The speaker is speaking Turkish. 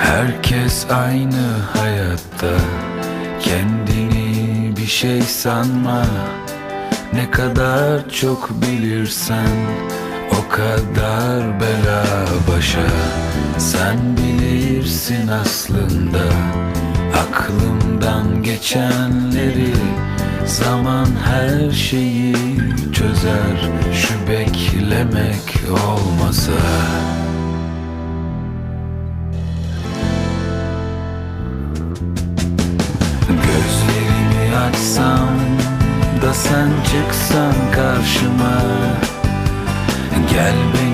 Herkes aynı hayatta. Kendini bir şey sanma. Ne kadar çok bilirsen O kadar bela başa. Sen bilirsin aslında Aklımdan geçenleri. Zaman her şeyi çözer Şu beklemek olmasa da sen çıksan karşıma. Gel beni